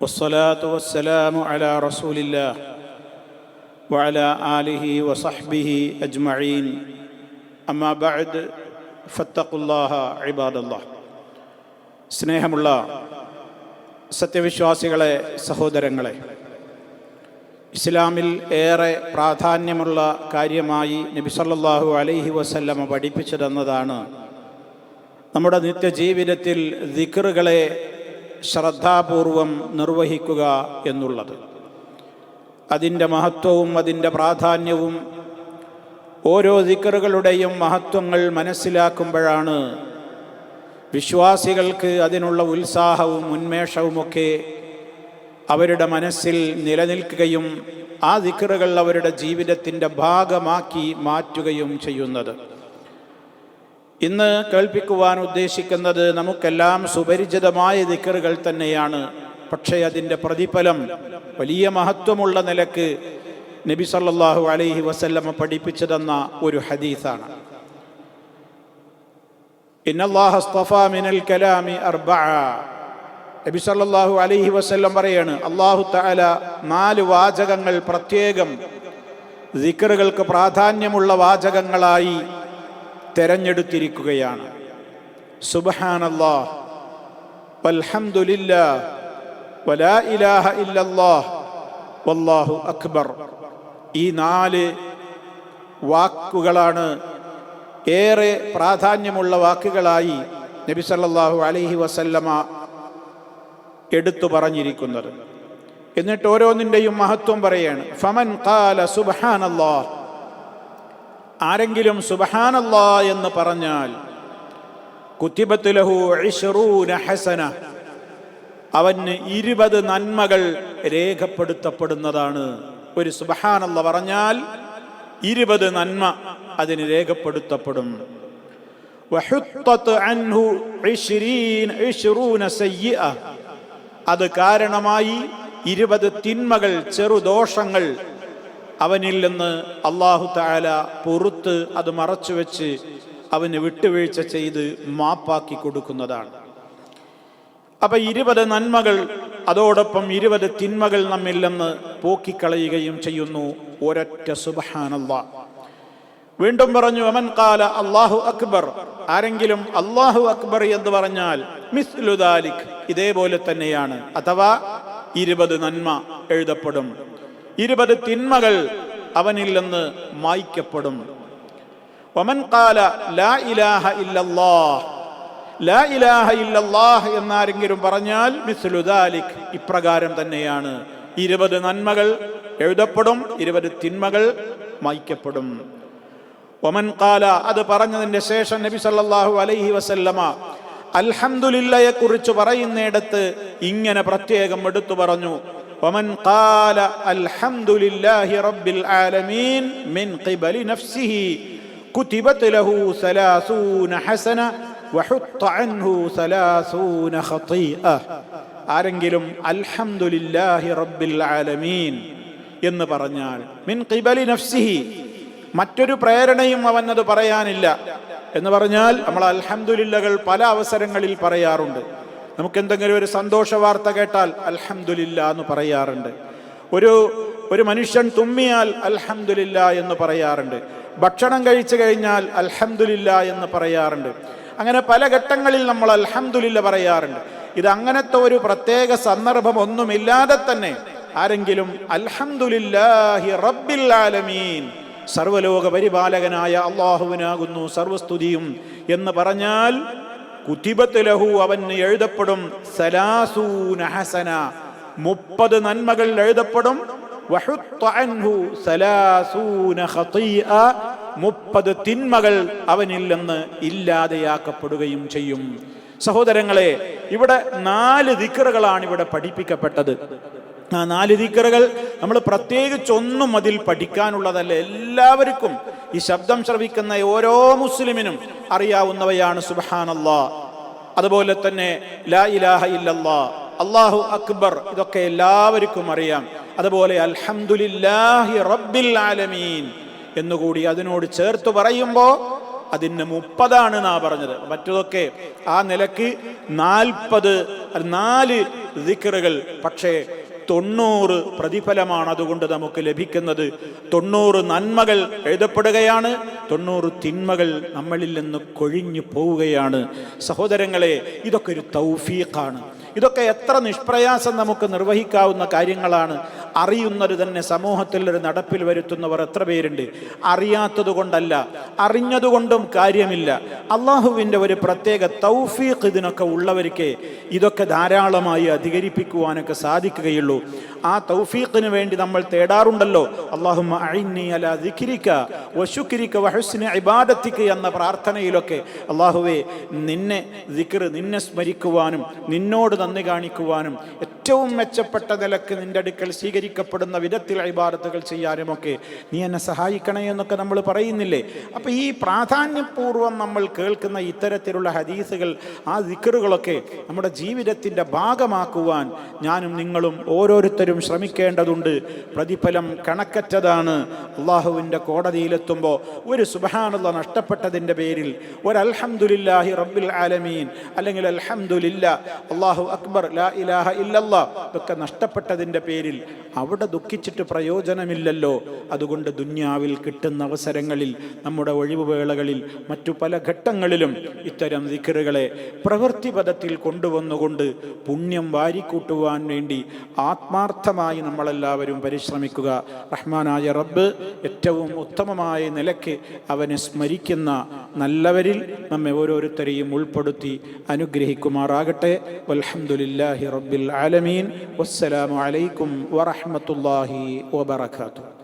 والصلاة والسلام على رسول الله وعلى آله وصحبه أجمعين أما بعد فاتقوا الله عباد الله സ്നേഹമുള്ള സത്യവിശ്വാസികളെ സഹോദരങ്ങളെ ഇസ്ലാമിൽ ഏറെ പ്രാധാന്യമുള്ള കാര്യമായി നബി സല്ലല്ലാഹു അലൈഹി വസല്ലമ പഠിപ്പിച്ചു തന്നതാണ് നമ്മുടെ നിത്യജീവിതത്തിൽ ദിക്റുകളെ ശ്രദ്ധാപൂർവം നിർവഹിക്കുക എന്നുള്ളത്. അതിന്റെ മഹത്വവും അതിന്റെ പ്രാധാന്യവും ഓരോ ദിക്കറുകളുടെയും മഹത്വങ്ങൾ മനസ്സിലാക്കുമ്പോഴാണ് വിശ്വാസികൾക്ക് അതിനുള്ള ഉത്സാഹവും ഉന്മേഷവുമൊക്കെ അവരുടെ മനസ്സിൽ നിലനിൽക്കുകയും ആ ദിക്കറുകൾ അവരുടെ ജീവിതത്തിന്റെ ഭാഗമാക്കി മാറ്റുകയും ചെയ്യുന്നത്. ഇന്ന് കേൾപ്പിക്കുവാൻ ഉദ്ദേശിക്കുന്നത് നമുക്കെല്ലാം സുപരിചിതമായ ദിക്കറുകൾ തന്നെയാണ്. പക്ഷേ അതിന്റെ പ്രതിഫലം വലിയ മഹത്വമുള്ള നിലയ്ക്ക് നബി സല്ലാഹു അലൈഹി വസല്ലമ പഠിപ്പിച്ചു തന്ന ഒരു ഹദീസാണ്. നബി സല്ലല്ലാഹു അലൈഹി വസല്ലം പറയാണ് അല്ലാഹു തആല നാല് വാചകങ്ങൾ പ്രത്യേകം ദിക്കറുകൾക്ക് പ്രാധാന്യമുള്ള വാചകങ്ങളായി തെരഞ്ഞെടുത്തിരിക്കുകയാണ്. വലാ ഇലാഹ വല്ലാഹു അക്ബർ. ഈ നാല് വാക്കുകളാണ് ഏറെ പ്രാധാന്യമുള്ള വാക്കുകളായി നബി സല്ലാഹു അലഹി വസല്ലമ എടുത്തു പറഞ്ഞിരിക്കുന്നത്. എന്നിട്ട് ഓരോന്നിന്റെയും മഹത്വം പറയാണ്. ഫമൻ ഖാല സുബ്ഹാനല്ലാഹ്. ആരെങ്കിലും സുബഹാനല്ലാ എന്ന് പറഞ്ഞാൽ കുത്തിബത്ത് ലഹു ഇശ്റൂന ഹസന അവന് ഇരുപത് നന്മകൾ രേഖപ്പെടുത്തപ്പെടുന്നതാണ് ഒരു സുബഹാനല്ല പറഞ്ഞാൽ ഇരുപത് നന്മ അതിന് രേഖപ്പെടുത്തപ്പെടും. അത് കാരണമായി ഇരുപത് തിന്മകൾ ചെറുദോഷങ്ങൾ അവനിൽ നിന്ന് അള്ളാഹു താല പുറത്ത് അത് മറച്ചു വെച്ച് അവന് വിട്ടുവീഴ്ച ചെയ്ത് മാപ്പാക്കി കൊടുക്കുന്നതാണ്. അപ്പൊ ഇരുപത് നന്മകൾ അതോടൊപ്പം ഇരുപത് തിന്മകൾ നമ്മിൽ നിന്ന് പോക്കിക്കളയുകയും ചെയ്യുന്നു ഒരൊറ്റ സുബഹാനല്ല. വീണ്ടും പറഞ്ഞു അമൻ കാല അള്ളാഹു അക്ബർ. ആരെങ്കിലും അള്ളാഹു അക്ബർ എന്ന് പറഞ്ഞാൽ ഇതേപോലെ തന്നെയാണ്. അഥവാ ഇരുപത് നന്മ എഴുതപ്പെടും. ഇരുപത് തിന്മകൾ അവനിൽ നിന്ന് മായ്ക്കപ്പെടും. ഒമൻ കാല ലാ ഇലാഹ ഇല്ലല്ലാഹ് ലാ ഇലാഹ ഇല്ലല്ലാഹ് എന്നാരെങ്കിലും പറഞ്ഞാൽ മിസ്ലുദാലിക് ഇപ്രകാരം തന്നെയാണ്. ഇരുപത് നന്മകൾ എഴുതപ്പെടും ഇരുപത് തിന്മകൾ മായ്ക്കപ്പെടും. ഒമൻ കാല അത് പറഞ്ഞതിന്റെ ശേഷം നബി സല്ലാഹു അലൈഹി വസല്ലമ അൽഹംദുലില്ലയെ കുറിച്ച് പറയുന്നിടത്ത് ഇങ്ങനെ പ്രത്യേകം എടുത്തു പറഞ്ഞു. ومن قال الحمد لله رب العالمين من قبل نفسه كتبت له ثلاثون حسنة وحط عنه ثلاثون خطيئة ആരെങ്കിലും അൽഹംദുലില്ലാഹി റബ്ബിൽ ആലമീൻ എന്ന് പറഞ്ഞാൽ മിൻ ഖിബലി നഫ്സിഹി മറ്റൊരു പ്രേരണയും അവൻ അത് പറയാനില്ല എന്ന് പറഞ്ഞാൽ നമ്മൾ അൽഹംദുലില്ലകൾ പല അവസരങ്ങളിൽ പറയാറുണ്ട് നമുക്ക് എന്തെങ്കിലും ഒരു സന്തോഷ വാർത്ത കേട്ടാൽ അൽഹമുല്ല എന്ന് പറയാറുണ്ട്. ഒരു ഒരു മനുഷ്യൻ തുമ്മിയാൽ അൽഹമുല്ല എന്ന് പറയാറുണ്ട്. ഭക്ഷണം കഴിച്ചു കഴിഞ്ഞാൽ അൽഹമുല്ല എന്ന് പറയാറുണ്ട്. അങ്ങനെ പല ഘട്ടങ്ങളിൽ നമ്മൾ അൽഹമുല്ല പറയാറുണ്ട്. ഇത് അങ്ങനത്തെ ഒരു പ്രത്യേക സന്ദർഭം ഒന്നുമില്ലാതെ തന്നെ ആരെങ്കിലും അൽഹംദുലില്ലാഹി റബ്ബിൽ ആലമീൻ സർവലോക പരിപാലകനായ അള്ളാഹുവിനാകുന്നു സർവസ്തുതിയും എന്ന് പറഞ്ഞാൽ കുത്തിബത്ത് ലഹു അവന് എഴുതപ്പെടും സലാസൂന ഹസന. മുപ്പത് നന്മകൾ എഴുതപ്പെടും. മുപ്പത് തിന്മകൾ അവനിൽ നിന്ന് ഇല്ലാതെയാക്കപ്പെടുകയും ചെയ്യും. സഹോദരങ്ങളെ ഇവിടെ നാല് ദിക്കറുകളാണ് ഇവിടെ പഠിപ്പിക്കപ്പെട്ടത്. ആ നാല് ദിക്കറുകൾ നമ്മൾ പ്രത്യേകിച്ചൊന്നും അതിൽ പഠിക്കാനുള്ളതല്ല. എല്ലാവർക്കും ഈ ശബ്ദം ശ്രവിക്കുന്ന ഓരോ മുസ്ലിമിനും അറിയാവുന്നവയാണ് സുബഹാനല്ലാ. അതുപോലെ തന്നെ ലാ ഇലാഹ അള്ളാഹു അക്ബർ ഇതൊക്കെ എല്ലാവർക്കും അറിയാം. അതുപോലെ അൽഹംദുലില്ലാഹി റബ്ബിൽ ആലമീൻ എന്നുകൂടി അതിനോട് ചേർത്ത് പറയുമ്പോൾ അതിന് മുപ്പതാണ് നാ പറഞ്ഞത്. മറ്റതൊക്കെ ആ നിലയ്ക്ക് നാൽപ്പത് നാല് ദിക്കറുകൾ പക്ഷേ തൊണ്ണൂറ് പ്രതിഫലമാണ് അതുകൊണ്ട് നമുക്ക് ലഭിക്കുന്നത്. തൊണ്ണൂറ് നന്മകൾ എഴുതപ്പെടുകയാണ്. തൊണ്ണൂറ് തിന്മകൾ നമ്മളിൽ നിന്ന് കൊഴിഞ്ഞു പോവുകയാണ്. സഹോദരങ്ങളെ ഇതൊക്കെ ഒരു തൗഫീഖാണ്. ഇതൊക്കെ എത്ര നിഷ്പ്രയാസം നമുക്ക് നിർവഹിക്കാവുന്ന കാര്യങ്ങളാണ്. അറിയുന്നത് തന്നെ സമൂഹത്തിൽ ഒരു നടപ്പിൽ വരുത്തുന്നവർ എത്ര പേരുണ്ട്? അറിയാത്തത് കൊണ്ടല്ല അറിഞ്ഞതുകൊണ്ടും കാര്യമില്ല. അള്ളാഹുവിന്റെ ഒരു പ്രത്യേക തൗഫീഖ് ഇതിനൊക്കെ ഉള്ളവർക്ക് ഇതൊക്കെ ധാരാളമായി അധികരിപ്പിക്കുവാനൊക്കെ സാധിക്കുകയുള്ളൂ. ആ തൗഫീഖിന് വേണ്ടി നമ്മൾ തേടാറുണ്ടല്ലോ. അള്ളാഹുമ്മ അഴിന്നി അല ദിഖിരിക്ക വശുക്കിരിക്ക വഹുസിന് ഇബാദത്തിക്ക് എന്ന പ്രാർത്ഥനയിലൊക്കെ അള്ളാഹുവെ നിന്നെ ദിക്ർ നിന്നെ സ്മരിക്കുവാനും നിന്നോട് നന്ദി കാണിക്കുവാനും ഏറ്റവും മെച്ചപ്പെട്ട നിലയ്ക്ക് നിന്റെ അടുക്കൽ സ്വീകരിക്കപ്പെടുന്ന വിധത്തിൽ ഇബാദത്തുകൾ ചെയ്യാനുമൊക്കെ നീ എന്നെ സഹായിക്കണേ എന്നൊക്കെ നമ്മൾ പറയുന്നില്ലേ? അപ്പം ഈ പ്രാധാന്യപൂർവം നമ്മൾ കേൾക്കുന്ന ഇത്തരത്തിലുള്ള ഹദീസുകൾ ആ ദിക്കറുകളൊക്കെ നമ്മുടെ ജീവിതത്തിന്റെ ഭാഗമാക്കുവാൻ ഞാനും നിങ്ങളും ഓരോരുത്തരും ശ്രമിക്കേണ്ടതുണ്ട്. പ്രതിഫലം കണക്കറ്റതാണ്. അള്ളാഹുവിന്റെ കോടതിയിലെത്തുമ്പോൾ ഒരു സുബഹാനുള്ള നഷ്ടപ്പെട്ടതിന്റെ പേരിൽ ഒരു അൽഹംദുലില്ലാഹി റബ്ബിൽ ആലമീൻ അല്ലെങ്കിൽ അൽഹംദുലില്ല അള്ളാഹു അക്ബർ ലാ ഇലാഹ ഇല്ലല്ലാ ഇതൊക്കെ നഷ്ടപ്പെട്ടതിന്റെ പേരിൽ അവിടെ ദുഃഖിച്ചിട്ട് പ്രയോജനമില്ലല്ലോ. അതുകൊണ്ട് ദുന്യാവിൽ കിട്ടുന്ന അവസരങ്ങളിൽ നമ്മുടെ ഒഴിവുവേളകളിൽ മറ്റു പല ഘട്ടങ്ങളിലും ഇത്തരം ദിക്കറുകളെ പ്രവൃത്തിപഥത്തിൽ കൊണ്ടുവന്നുകൊണ്ട് പുണ്യം വാരിക്കൂട്ടുവാൻ വേണ്ടി ആത്മാർത്ഥമായി നമ്മളെല്ലാവരും പരിശ്രമിക്കുക. റഹ്മാനായ റബ്ബ് ഏറ്റവും ഉത്തമമായ നിലയ്ക്ക് അവനെ സ്മരിക്കുന്ന നല്ലവരിൽ നമ്മെ ഓരോരുത്തരെയും ഉൾപ്പെടുത്തി അനുഗ്രഹിക്കുമാറാകട്ടെ. അലഹമുല്ലാഹി റബ്ബിൽ ആലമീൻ. വസ്സലാമു അലൈക്കും വറഹ്മത്തുള്ളാഹി വബറകാതുഹു.